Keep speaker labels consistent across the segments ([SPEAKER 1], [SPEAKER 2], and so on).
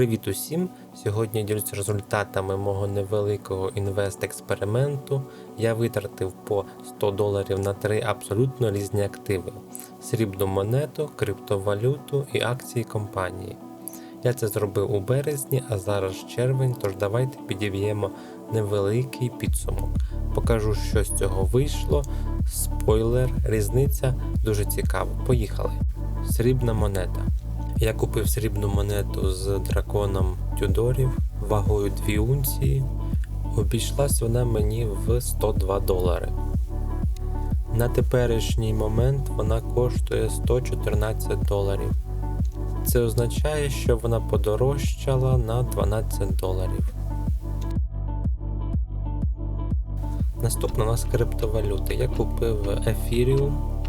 [SPEAKER 1] Привіт усім! Сьогодні я ділюся результатами мого невеликого інвест-експерименту. Я витратив по 100 доларів на три абсолютно різні активи: срібну монету, криптовалюту і акції компанії. Я це зробив у березні, а зараз червень, тож давайте підіб'ємо невеликий підсумок. Покажу, що з цього вийшло. Спойлер, різниця дуже цікава. Поїхали. Срібна монета. Я купив срібну монету з драконом Тюдорів вагою 2 унції. Обійшлась вона мені в 102 долари. На теперішній момент вона коштує 114 доларів. Це означає, що вона подорожчала на 12 доларів. Наступна у нас криптовалюта. Я купив Ethereum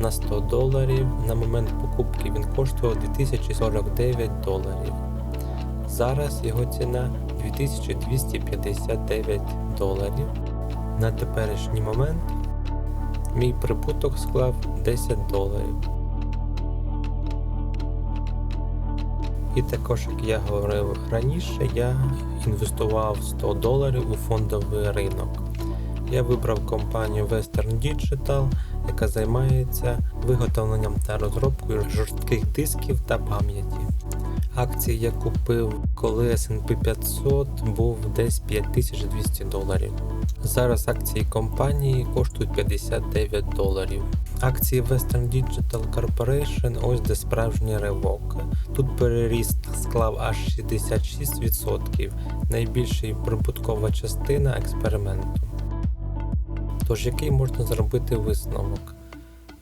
[SPEAKER 1] на 100 доларів. На момент покупки він коштував 2049 доларів. Зараз його ціна 2259 доларів. На теперішній момент мій прибуток склав 10 доларів. І також, як я говорив раніше, я інвестував 100 доларів у фондовий ринок. Я вибрав компанію Western Digital, яка займається виготовленням та розробкою жорстких дисків та пам'яті. Акції я купив, коли S&P 500 був десь 5200 доларів. Зараз акції компанії коштують 59 доларів. Акції Western Digital Corporation ось де справжній ривок. Тут переріст склав аж 66%, найбільша прибуткова частина експерименту. Тож, який можна зробити висновок?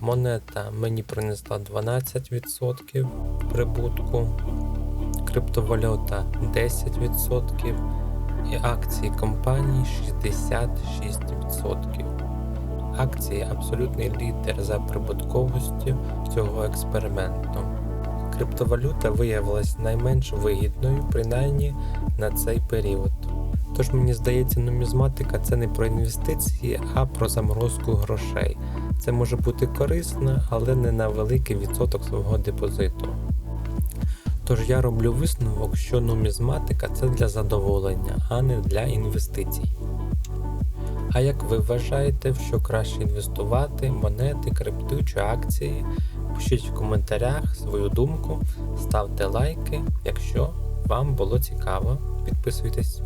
[SPEAKER 1] Монета мені принесла 12% прибутку, криптовалюта 10% і акції компанії 66%. Акції абсолютний лідер за прибутковістю цього експерименту. Криптовалюта виявилась найменш вигідною, принаймні на цей період. Тож мені здається, нумізматика це не про інвестиції, а про заморозку грошей. Це може бути корисно, але не на великий відсоток свого депозиту. Тож я роблю висновок, що нумізматика це для задоволення, а не для інвестицій. А як ви вважаєте, що краще інвестувати, монети, крипту чи акції? Пишіть в коментарях свою думку, ставте лайки, якщо вам було цікаво, підписуйтесь.